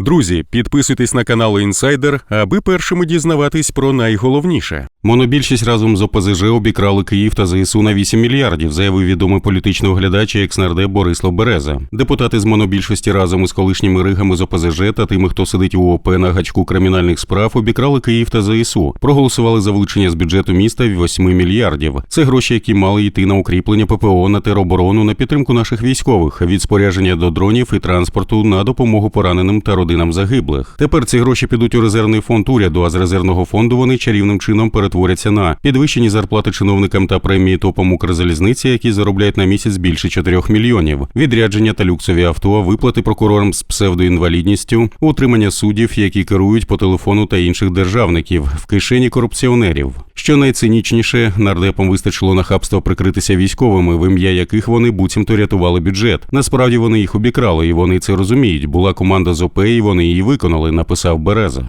Друзі, підписуйтесь на канал Інсайдер, аби першими дізнаватись про найголовніше. Монобільшість разом з ОПЗЖ обікрали Київ та ЗСУ на 8 мільярдів, заявив відомий політичний оглядач і екснардеп Борислав Береза. Депутати з монобільшості разом із колишніми ригами з ОПЗЖ та тими, хто сидить у ОП на гачку кримінальних справ, обікрали Київ та ЗСУ. Проголосували за вилучення з бюджету міста 8 мільярдів. Це гроші, які мали йти на укріплення ППО, на тероборону, на підтримку наших військових, від спорядження до дронів і транспорту на допомогу пораненим та родинам загиблих. Тепер ці гроші підуть у резервний фонд уряду, а з резервного фонду вони чарівним чином перетворяться на підвищені зарплати чиновникам та премії топам Укрзалізниці, які заробляють на місяць більше 4 мільйонів, відрядження та люксові авто, виплати прокурорам з псевдоінвалідністю, утримання суддів, які керують по телефону та інших державників в кишені корупціонерів. Що найцинічніше, нардепам вистачило нахабства прикритися військовими, в ім'я яких вони буцімто рятували бюджет. Насправді вони їх обікрали, і вони це розуміють. Була команда з ОП, і вони її виконали, написав Береза.